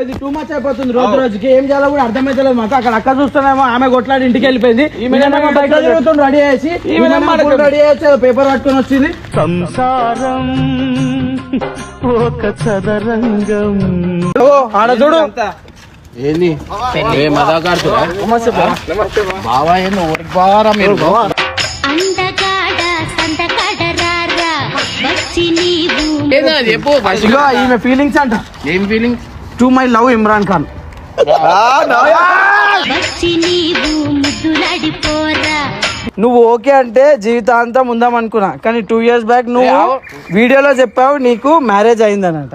ఇది too much అయిపోతుంది రోజు రోజుకి. ఏం చేయాలో కూడా అర్థమైతలేదు మాకు. అక్కడ అక్క చూస్తున్నామో ఆమె కొట్లాడి ఇంటికి వెళ్ళిపోయింది. బయట రెడీ చేసి. రెడీ చేసి పేపర్ పట్టుకొని వచ్చింది. సంసారం ఒక చదరంగం. ఓ ఆడ చూడు. ఏంది? ఏ మదాకాడుతురా బావా ఏంది? బారా మీరు? చెప్పు ఈమె ఫీలింగ్స్ అంట. ఏం feeling to my love Imran Khan నువ్వు ఓకే అంటే జీవితాంతం ఉందాం అనుకున్నా కానీ టూ ఇయర్స్ బ్యాక్ నువ్వు వీడియోలో చెప్పావు నీకు మ్యారేజ్ అయిందనంట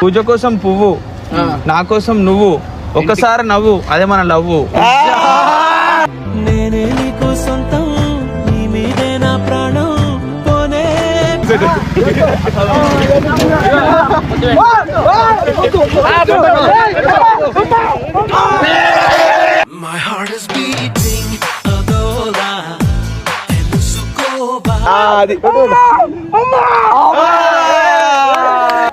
పూజ కోసం పువ్వు నా కోసం నువ్వు ఒకసారి నవ్వు అదే మన లవ్వు. నేనే నీకు సొంతం నీ మీదే నా ప్రాణం పోనే. My heart is beating అదోలా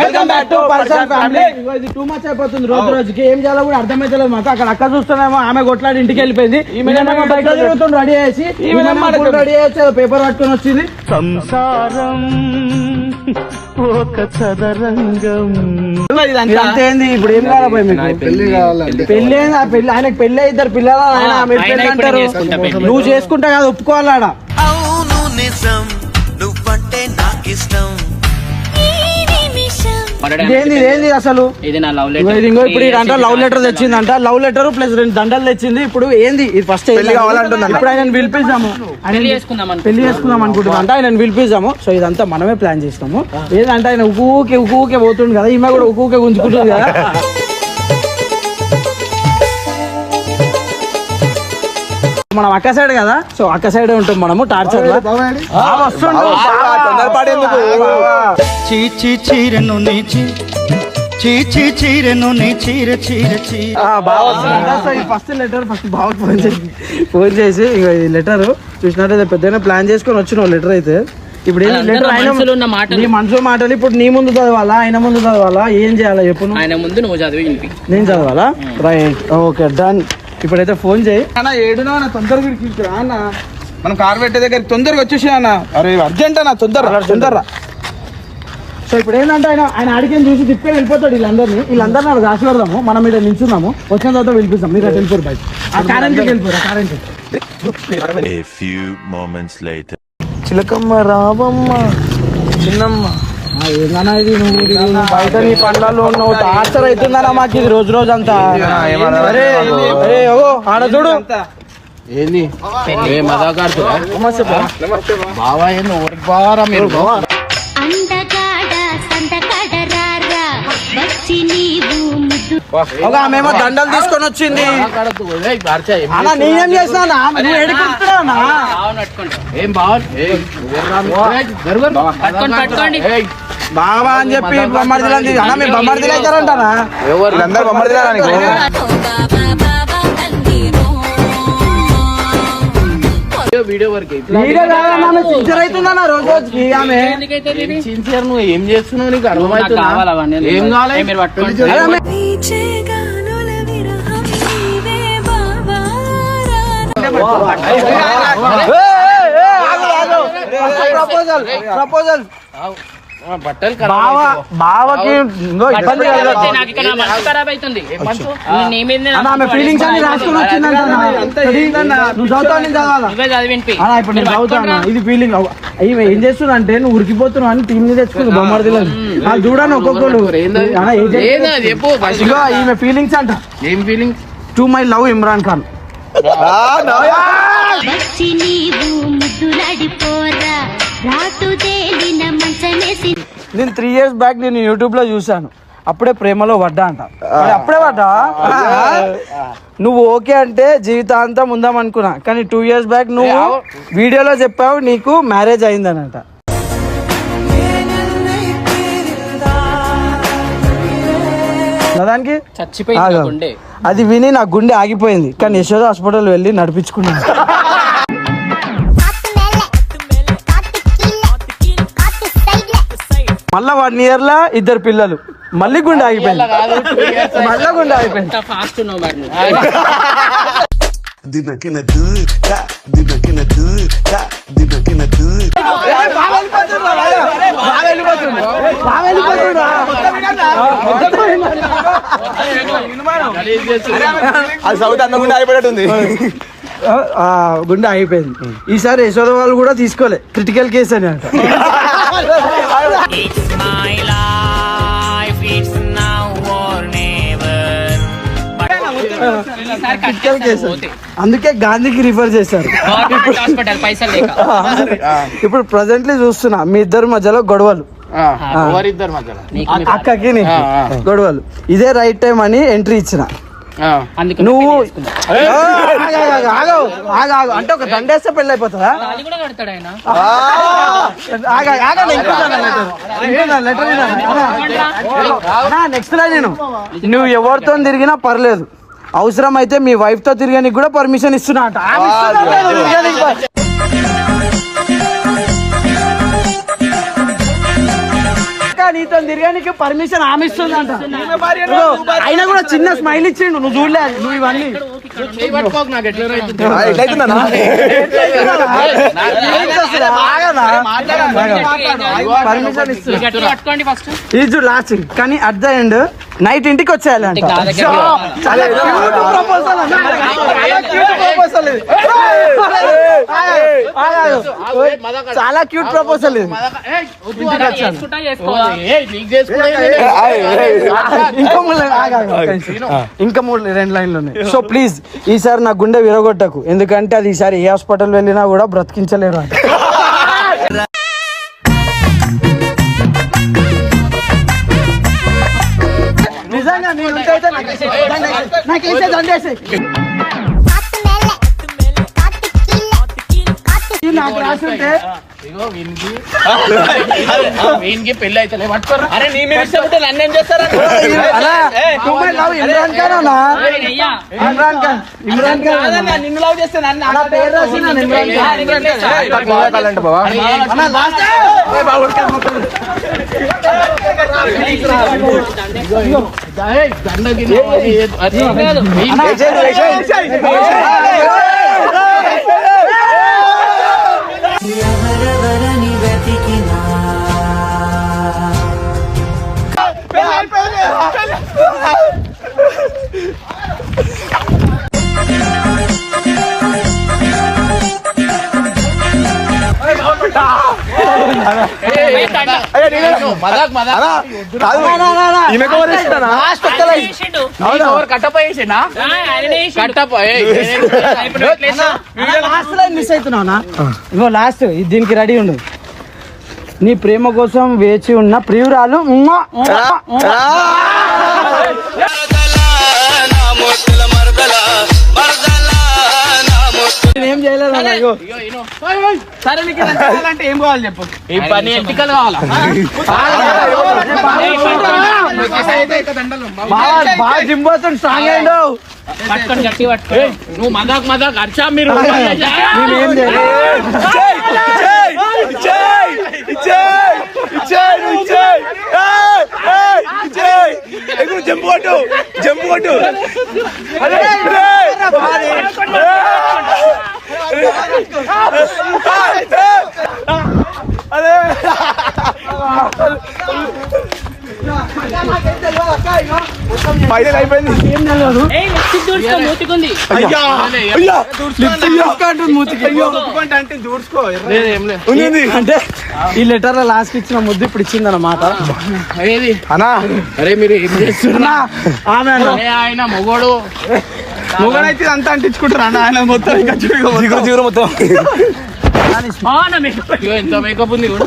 welcome back to person family ఇది టూ మచ్ అయిపోతుంది రోజు రోజుకి. ఏం చేయాలో కూడా అర్థమైతలేదు మాకు. అక్కడ అక్క చూస్తున్నామో ఆమె కొట్లాడి ఇంటికి వెళ్ళిపోయింది. బయట తిరుగుతుండు రెడీ చేసి. రెడీ చేసి పేపర్ పట్టుకొని వచ్చింది. సంసారం ఒక చదరంగం. ఇదంతా. ఏంది ఇప్పుడు ఏం కావాలి మీకు? పెళ్ళి పెళ్ళి ఏంది? ఆ పెళ్ళి ఆయనకు పెళ్ళి ఇద్దరు పిల్లలు ఆయన మీరు పెళ్ళి అంటారు. నువ్వు చేసుకుంటా కాదు ఒప్పుకోవాలి ఆడ అవును నిజం. నువ్వంటే నాకిష్టం. ఈ ఇదేంది ఇదేంది అసలు? ఇది నా లవ్ ఇది ఇంకో ఇప్పుడు ఇదంట లవ్ లెటర్ తెచ్చిందంట. లవ్ లెటర్ ప్లస్ రెండు దండలు తెచ్చింది. ఇప్పుడు ఏంది? ఇది ఫస్ట్ పెళ్ళి కావాలంటుందంట ఇప్పుడు ఆయన పిలిపిద్దాము. పెళ్ళి చేసుకుందాం. పెళ్ళి చేసుకుందాం అనుకుంటున్నా అంటే ఆయన పిలిపిద్దాము. సో ఇదంతా మనమే ప్లాన్ చేస్తాము. ఏదంటే ఆయన ఊకే ఊకే పోతుంది కదా. ఈమె కూడా ఊకే గుంజుకుంటుంది కదా. మనం అక్క సైడ్ కదా? సో అక్క సైడ్ ఉంటాం మనము టార్చర్ చీరెను చీచి చీరెను నీ చీర చీర చీర ఫస్ట్ లెటర్ ఫస్ట్ బాగా ఫోన్ చేసి ఫోన్ చేసి ఇగో ఈ లెటర్ చూసినట్టయితే పెద్దగా ప్లాన్ చేసుకొని వచ్చిన లెటర్ అయితే. ఇప్పుడు లెటర్ ఆయన మనసులో ఉన్న మాటలు. నీ మనసులో మాటలు ఇప్పుడు నీ ముందు చదవాలా ఆయన ముందు చదవాలా ఏం చేయాలా చెప్పు? ఆయన ముందు నువ్వు చదివి నేను చదవాలా? రైట్ ఓకే డన్ ఇప్పుడైతే ఫోన్ చేయి. అన్న ఏడునా అన్న? తొందరగా ఇక్కడికి రా అన్న. మనం కార్ పెట్టే దగ్గర తొందరగా వచ్చేసి అన్న. అరే అర్జెంట్ అన్న తొందర తొందర సో ఇప్పుడు ఏంటంటే ఆయన ఆయన అడిగిన చూసి తిప్పే వెళ్ళిపోతాడు వీళ్ళందరినీ. వీళ్ళందరినీ అక్కడ రాసి పెడదాము. మనం మీద నిల్చున్నాము. వచ్చిన తర్వాత పిలిపిస్తాం మీరు వెళ్ళిపోరు బయట. ఆ కారెంట్కి వెళ్ళిపోరు? ఆ కారెంట్. చిలకమ్మ రావమ్మ. చిన్నమ్మ. ఏందన్నా ఇది నువ్వు ఇది నువ్వు బయట నీ పండ్లలో ఉన్నావు టార్చర్ అవుతుందన్నా మాకు ఇది రోజు రోజు అంతా అరే అరే ఓ ఆడ చూడు ఏంది ఏ మదాకాడుతురా ఆమెమో దండలు తీసుకొని వచ్చింది నేనేం పట్టుకోండి. ఏం బాబా అని చెప్పి బొమ్మడిదిలు అంది అన్న మీ బొమ్మడిదిలు అవుతారంటారా ఎవరు వీళ్ళందరూ బొమ్మడిదిలా నీకు వీడియో వీడియో వరకు వీడియో కాదన్నా సిన్సియర్ అవుతుందన్న రోజు రోజుకి ఆమె ఎందుకైతే ఇది? సిన్సియర్ నువ్వు ఏం చేస్తున్నావు నీకు నాకు అర్థమవుతుందా కావాలి అవన్నీ. ఏం కావాలి ఏ, మీరు పట్టుకోండి అరే ఆమె ప్రపోజల్ ప్రపోజల్ బావకి ఫీలింగ్స్ అన్ని రాసుకొని వచ్చిందంట చదువుతాను ఇది ఫీలింగ్ ఏం చేస్తున్నా అంటే నువ్వు ఉరికిపోతున్నావు అని టీం తెచ్చుకుంది బొమ్మడిదిలో నాకు చూడని ఒక్కొక్కరు ఈమె ఫీలింగ్స్ అంట. ఏం feeling to my love Imran Khan రాటు నేను త్రీ ఇయర్స్ బ్యాక్ నేను యూట్యూబ్లో చూసాను అప్పుడే ప్రేమలో పడ్డా అంట. మరి అప్పుడే పడ్డా? నువ్వు ఓకే అంటే జీవితాంతం ఉందాం అనుకున్నా కానీ టూ ఇయర్స్ బ్యాక్ నువ్వు వీడియోలో చెప్పావు నీకు మ్యారేజ్ అయిందనంట. దానికి? గుండె. అది విని నా గుండె ఆగిపోయింది కానీ యశోద హాస్పిటల్ వెళ్ళి నడిపించుకున్నాను. మళ్ళా వన్ ఇయర్ లా ఇద్దరు పిల్లలు. మళ్ళీ గుండె ఆగిపోయింది. మళ్ళా గుండె ఆగిపోయింది. అది సౌత్ అందకుండా గుండె ఆగిపోయింది. ఈసారి యశోద వాళ్ళు కూడా తీసుకోలే. క్రిటికల్ కేసు అని అంట. అందుకే గాంధీకి రిఫర్ చేశారు. గవర్నమెంట్ హాస్పిటల్ పైసలు లేక. ఇప్పుడు ప్రజెంట్లీ చూస్తున్నా మీ ఇద్దరి మధ్యలో గొడవలు. ఎవరిద్దరు మధ్యలో? అక్కకి. గొడవలు. ఇదే రైట్ టైం అని ఎంట్రీ ఇచ్చిన. అందుకు నువ్వు పెళ్ళి చేసుకున్నా. ఆగు, ఆగు, ఆగు, ఆగు, ఆగు. అంటే ఒక దండేస్తే పెళ్ళి అయిపోతుందా? తాళి కూడా కడతాడు ఆయన. నెక్స్ట్ లా నేను. నువ్వు ఎవరితో తిరిగినా పర్లేదు. అవసరం అయితే మీ వైఫ్తో తిరగడానికి కూడా పర్మిషన్ ఇస్తున్నా అంట. నీతో తిరగడానికి పర్మిషన్ ఆమె ఇస్తుందంట. అయినా కూడా చిన్న స్మైల్ ఇచ్చిండు నువ్వు చూడలే అది, నువ్వు ఇవన్నీ. చూడు లాస్ట్ కానీ అట్ ద ఎండ్ నైట్ ఇంటికి వచ్చేయాలి చాలా క్యూట్ ప్రపోజల్ ఇది ఇంకా మూడు. ఇంకా మూడు రెండు లైన్లు ఉన్నాయి సో ప్లీజ్ ఈసారి నా గుండె విరగొట్టకు. ఎందుకంటే అది ఈసారి ఏ హాస్పిటల్ వెళ్ళినా కూడా బ్రతికించలేరు అంట. నిజంగా నేను నాకు వీనికి పెళ్ళి అయితే అరే నీ మీద ఇష్టం ఉంటే నన్ను ఏం చేస్తారా అలా, ఇమ్రాన్ ఖాన్ అన్నా ఇమ్రాన్ ఖాన్ ఇమ్రాన్ ఖాన్. నిన్ను లవ్ చేస్తే నన్ను నా పేరు రాసి నన్ను ఇమ్రాన్ ఖాన్ కాలంటే బావా అన్నా, last దండకి మదాక్ మదాక్ లాస్ట్ దీనికి రెడీ ఉండు నీ ప్రేమ కోసం వేచి ఉన్న ప్రియురాలు ఉమ్మా, ఉమ్మా, ఉమ్మా. నేనేం చేయలేదు అన్న, ఇగో. సరే నీకు ఇలా కావాలంటే ఏం కావాలి చెప్పు? ఈ పని ఎంటికలు కావాలా? బాగా బాగా జిమ్ పోతుంది స్ట్రాంగ్ అయ్యిండు పట్టుకొని గట్టి పట్టుకో. ఏయ్, నువ్వు మదాక్ మదాక్ అర్చా మీరు. జంపు కొట్టు జంపు కొట్టు. ఫైనల్ అయిపోయింది. అయ్యా అంటే చూసుకో ఏం లేదు ఉంది. అంటే ఈ లెటర్లో లాస్ట్ ఇచ్చిన ముద్దు ఇప్పుడు ఇచ్చింది అన్నమాట ఏది? అన్నా. అరే మీరు ఏం చేస్తున్నా ఆమె అన్న. అరే ఆయన మొగోడు. మొగనైతే అంతా అంటించుకుంటారు అన్న ఆయన మొత్తం ఇంకా చూడు జీరో మొత్తం ఎంత మేకప్ ఉంది కూడా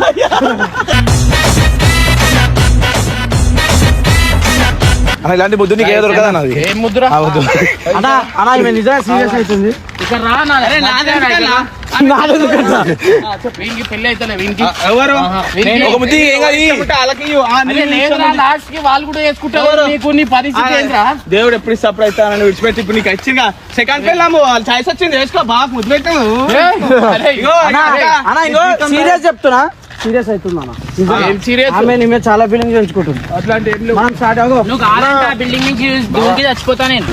ఇలాంటి బుద్ధి నీకు ఏ దొరకదా నాది ఏం ముద్ర అన్నా నిజంగా సీరియస్ అవుతుంది. ఇక్కడ రా. వీనికి పెళ్ళి అవుతలే వీనికి. ఎవరు? వీనికి- ఒక ముద్ది ఏం కాదు వాళ్ళకి? ఇవ్వు. ఆ, అరే నీకు లేదురా, ఇష్టం. లాస్ట్కి వాళ్ళు కూడా వేసుకుంటారు నీకు నీ పరిస్థితి ఏంట్రా? దేవుడు ఎప్పుడు సపరేట్ అవుతానని విడిచిపెట్టి ఇప్పుడు నీకు వచ్చిందిగా సెకండ్ పెళ్ళాము వాళ్ళు ఛాయిస్ వచ్చింది. వేసుకో బాగా ముద్దు పెట్టాము సీరియస్ చెప్తున్నా? సీరియస్ అవుతుంది ఆమె నీ మీద చాలా ఫీలింగ్స్ పెంచుకుంటుంది. అట్లాంటి. మనం స్టార్ట్ అవ్వ. బిల్డింగ్ నుంచి దూకి చచ్చిపోతా నేను.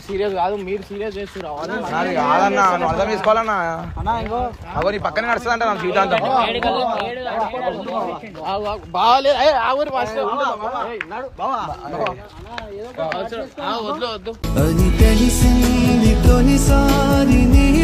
సీరియస్ కాదు మీరు సీరియస్ చేస్తున్నారు కాదన్నా నువ్వు అర్థం చేసుకోవాలన్నా. అగో నీ పక్కనే నడుస్తుందంట నా జీవితాంతం. బాగాలేదు ఫస్ట్ వద్దు వద్దు. అని తెలిసింది తొలిసారి నీ ప్రేమతో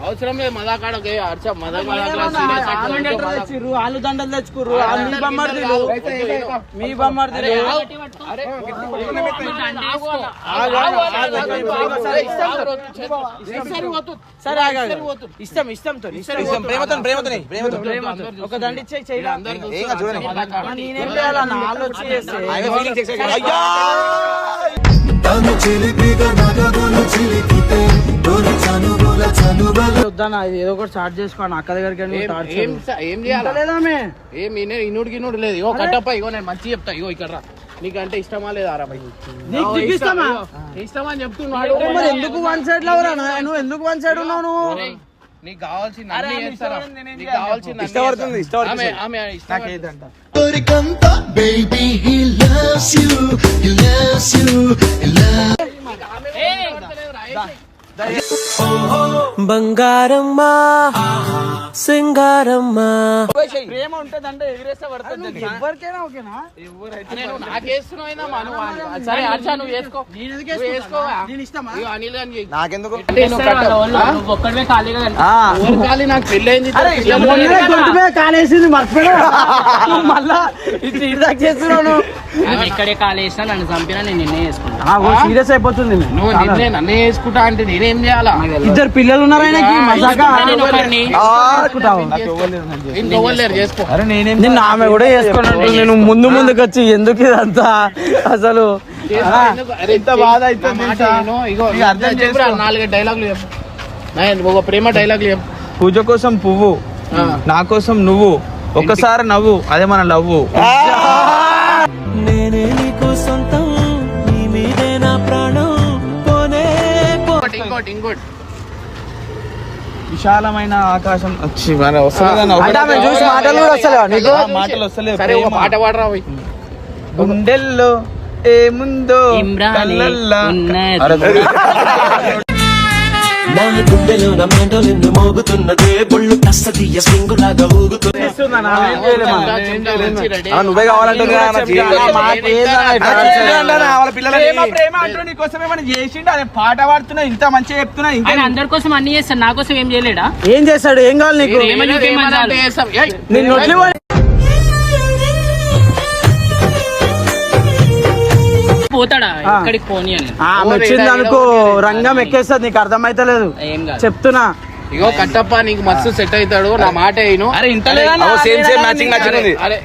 అవసరం లేదు మదాకాడ అర్చ మదా తెచ్చిర్రు ఆలు దండలు తెచ్చుకుర్రు మీ బొమ్మర్దిలు మీ బొమ్మర్దిలు సరే ఆగు, ఆగు. ఇష్టం ఇష్టంతో ఇష్టం ప్రేమతో ప్రేమతో. ఒక దండ నేనేం చేయాలన్న ఆలోచన చేస్తే. తను చిలిపిగా చిలికితే వద్దన్న ఇది ఏదో ఒకటి స్టార్ట్ చేసుకోండి అక్క దగ్గరికి వెళ్ళి ఏం-. ఏం చేయాలి ఏం ఇనే- ఇనుడికి ఇనుడు లేదు ఇగో కట్టప్ప ఇగో నేను మంచి చెప్తా ఇగో ఇక్కడ రా నీకంటే ఇష్టమా లేదా రా ఇష్టమా అని చెప్తున్నాడు మరి ఎందుకు వన్ సైడ్లో నువ్వు ఎందుకు వన్ సైడ్ ఉన్నావు నువ్వు నీకు నీకు ఇష్టపడుతుంది? ఇష్టపడుతుంది. ఆమె. కోరికంత loves బంగారమ్మా సింగారమ్మా. ప్రేమ ఉంటదంటే ఎగిరేస్తే పడుతుంది ఎవరికైనా ఓకేనా? సరే హర్ష నువ్వు వేసుకో. నాకెందుకు? ఖాళీగా ఖాళీ నాకు కాలేసింది మళ్ళా ఇట్లా ఇదాకా నన్ను చంపినా నేను నిన్నే సీరియస్ అయిపోతుంది ఈమె. నువ్వు నిన్నే నన్నే వేసుకుంటా అంటే నేనేం చేయాలా? ఇద్దరు పిల్లలు ఉన్నారు ఆయనకి మజాగా నేను చేసుకో. నిన్న ఆమె కూడా చేసుకున్నట్టు నేను ముందు ముందుకు వచ్చి ఎందుకు ఇదంతా? అసలు ఆ, ఎంత బాధ అవుతుంది మాట తెలుసా? విను. ఇగో నీకు అర్థం చెప్పురా, చేసుకో. నాలుగైదు డైలాగులు చెప్పు. నా- ఒక ప్రేమ డైలాగులు చెప్పు. పూజ కోసం పువ్వు ఆ. నా కోసం నువ్వు ఒకసారి నవ్వు అదే మన లవ్వు. నేనే నీకు సొంతం. నీ మీదే నా ప్రాణం. పోనే ఇంకోటి ఇంకోటి విశాలమైన ఆకాశం. వచ్చి మన చూసి మాటలు కూడా వస్తలేవా నీకు? మాటలు వస్తలేవు సరే ఒక ప్రేమ. పాట పాడరా పోయి. గుండెల్లో ఏముందో నా గుండెలో నా మెంటో నిన్ను మోగుతున్నదే. ఆ, నువ్వే వాళ్ళ ప్రేమ అంటూ నీకోసం ఏమైనా చేసిండు? అదే పాట పాడుతున్నా ఇంత మంచిగా చెప్తున్నా ఇంకా ఆయన అందరి కోసం అన్ని చేస్తాడు. నా కోసం ఏం చేయలేడా? ఏం చేస్తాడు? ఏం కావాలి నీకు? పోతాడా? ఆ. ఎక్కడికి పోనీ అని. ఆ, ఆమె వచ్చింది అనుకో రంగం ఎక్కేస్తుంది నీకు అర్థమైతలేదు. చెప్తున్నా. ఇగో కట్టప్ప నీకు మస్తు సెట్ అవుతాడు నా మాట అయిను అరే ఇంటలేదన్నా సేమ్ సేమ్ మ్యాచింగ్ మ్యాచింగ్ ఉంది. అరే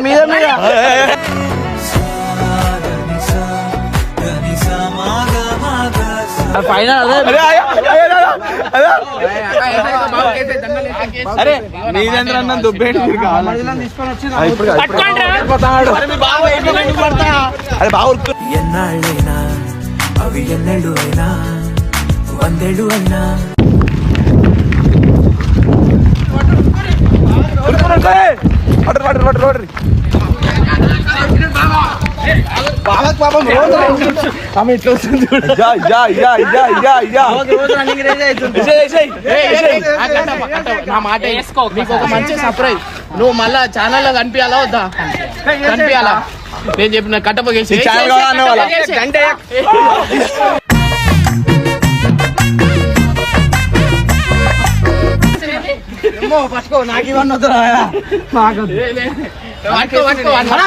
మీద మీద. ఫైనల్ అరే, అన్న దుబ్బేంటి. ఎన్నాళ్ళైనా అవి ఎన్నెళ్ళు అయినా వందేళ్ళు అన్నా నా మాట వేసుకో నీకు ఒక మంచి సర్ప్రైజ్ నువ్వు మళ్ళా ఛానల్లో కనిపించాలా వద్దా కనిపించాలా నేను చెప్పిన కట్టపగేసి ఛానల్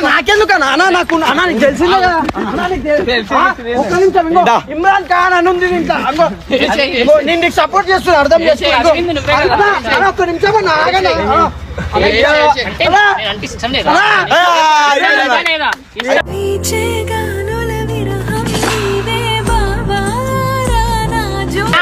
నాకెందుకు అన్నా? నాకు అన్నా తెలిసిందే కదా? ఇమ్రాన్ ఖాన్ అని ఉంది సపోర్ట్ చేస్తున్నా అర్థం చేసుకో ఒక్క నిమిషం అన్న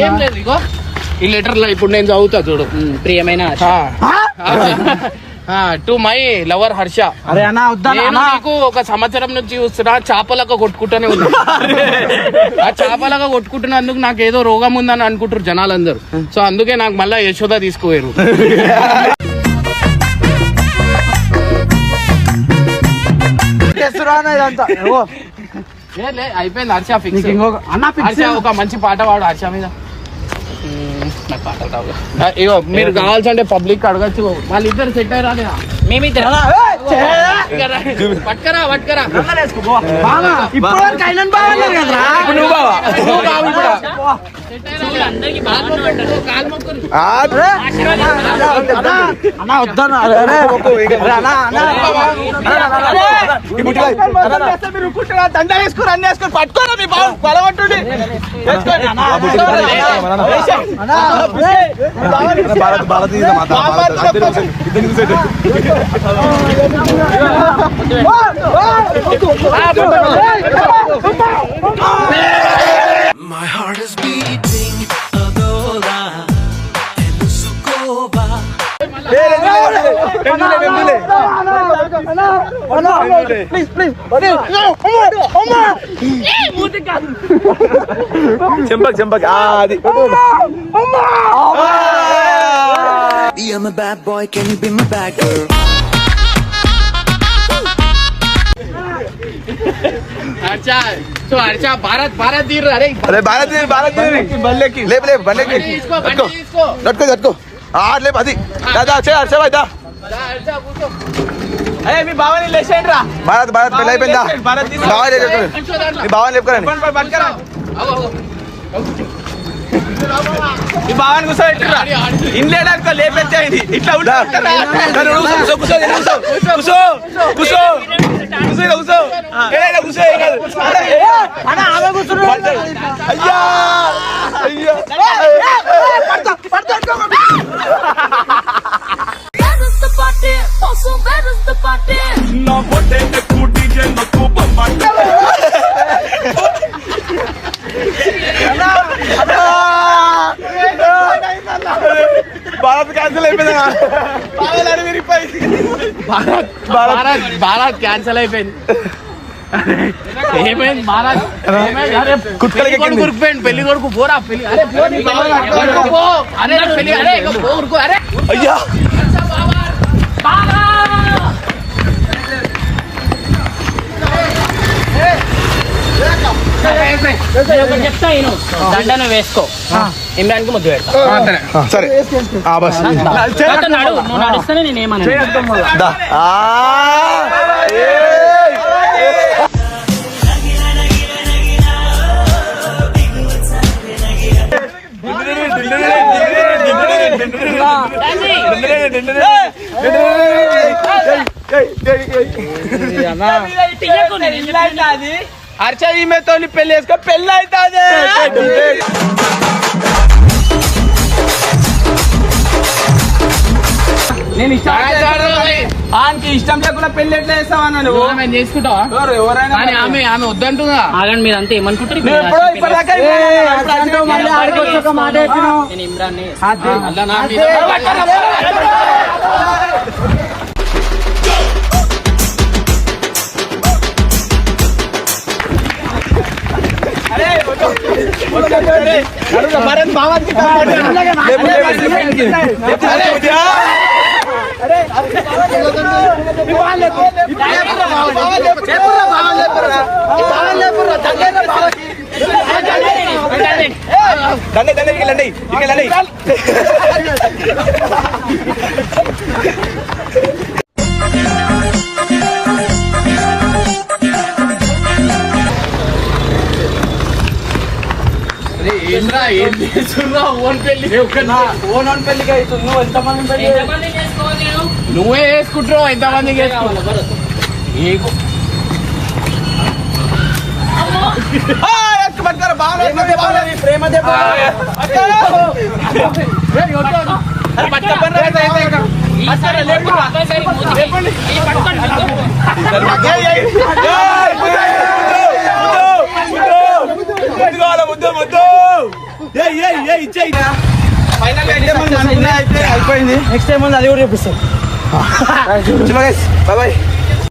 ఏం లేదు ఇగో. ఈ లెటర్లో ఇప్పుడు నేను చదువుతా చూడు. ప్రియమైన ఆ? To my lover Harsha. అరే అన్నా వద్దన్నా నేను. నీకు ఒక సంవత్సరం నుంచి చూస్తున్నా చేపలక కొట్టుకుంటూనే ఉన్నా. ఆ చేపలక కొట్టుకుంటున్నందుకు నాకు ఏదో రోగం ఉందని అనుకుంటారు జనాలందరూ. సో అందుకే నాకు మళ్ళీ యశోద ఇదంతా? లే, అయిపోయింది హర్ష ఫిక్స్ అన్న ఫిక్స్ హర్ష ఒక మంచి పాట పాడు హర్ష మీద. మ్మ్, నాకు పాటలు రావు. ఆ, ఇగో మీరు కావాల్సి అంటే పబ్లిక్ అడగచ్చు. వాళ్ళిద్దరు సెట్ అయ్యారా లేదా? మేమిద్దరం. ఇక రా. పట్టుకరా పట్టుకరా. బాగా ఇప్పుడు వరకు అయిన బాగున్నారు కదరా. ఇప్పుడు నువ్వు బావా. అన్నా వద్దన్నా దండ వేసుకుని అన్ని వేసుకుని పట్టుకోరా మీ బాబు బలవంటుండి ఇద్దరు on, please, please. No, come on, come on. Champak Champak आदि Be I'm a bad boy, can you be my bad girl? अच्छा तो अच्छा भारत भारत वीर अरे। अरे भारत वीर भारत वीर बल्ले की ले ले बल्ले की। इसको इसको। लटको लटको। आ ले हाँ। भाई दादा अच्छा अर्षा भाई दा अर्षा पूछो। అరే మీ బావని లేచేయండి రా భారత్ భారత్ పెళ్ళి అయిపోయిందా భారత్ బావని దాంట్లో. మీ బావని లేపుకరండి. మీ బావని కూర్చోబెట్టిరా. ఇట్లా కూర్చో కూర్చో కూర్చో కూర్చో. కూర్చో కూర్చో. కూర్చో కూర్చో. అయ్యా. awesome, where is the party? நான் போட்டே நெக்கு டிஜே நக்கு பம்மாட்டே भारत कैंसिल అయిపోయిందా పాగల్ అడివిరి పై భారత్ భారత్ భారత్ క్యాన్సిల్ అయిపోయింది ఏమైంది మహారాజ్ అరే కుట్కలకి కొడుకు ఉరికిపోయింది పెళ్లి కొడుకు పోరా పెళ్లి అరే పో అరే పెళ్లి అరే పో ఉరుకు అరే అయ్యా బాగా చెప్తా నేను దండను వేసుకో. ఇమ్రాన్కి ముద్దు పెడతా. సరే. ఆ బస్. తర్వాత నడు నువ్వు నడుస్తేనే నేను ఏమన్నా దా. హర్ష ఈమెతో పెళ్ళి చేసుకో పెళ్ళి అవుతుంది నేను ఇష్టం ఆయనకి ఇష్టం లేకుండా పెళ్ళి ఎట్లా చేస్తావన్నా నువ్వు? ఆమె చేసుకుంటావా? ఎవరు ఎవరైనా కానీ ఆమె ఆమె వద్దంటుందా? ఆగండి మీరు అంతా ఏమనుకుంటారు? నువ్వు ఎప్పుడో ఇప్పటిదాకా ఏ, అట్లా అంటావు మళ్ళీ ఆడికి వచ్చి ఒక మాట చెప్పినావు. నేను ఇమ్రాన్ని. అలా నా మీద. భరత్ బావాకి దండే దండే ఇకెళ్ళండి ఏంద్రా ఏం చేస్తున్నా ఓన్ పెళ్ళి ఓన్ ఓన్ పెళ్ళికి అవుతుంది నువ్వు ఎంతమంది పెళ్ళి ఎంతమంది? నువ్వే నీకు ప్రేమ పట్టుకోండి. ముద్దు ముద్దు అయిపోయింది నెక్స్ట్ టైం అది కూడా చూపిస్తాం బాయ్ బాయ్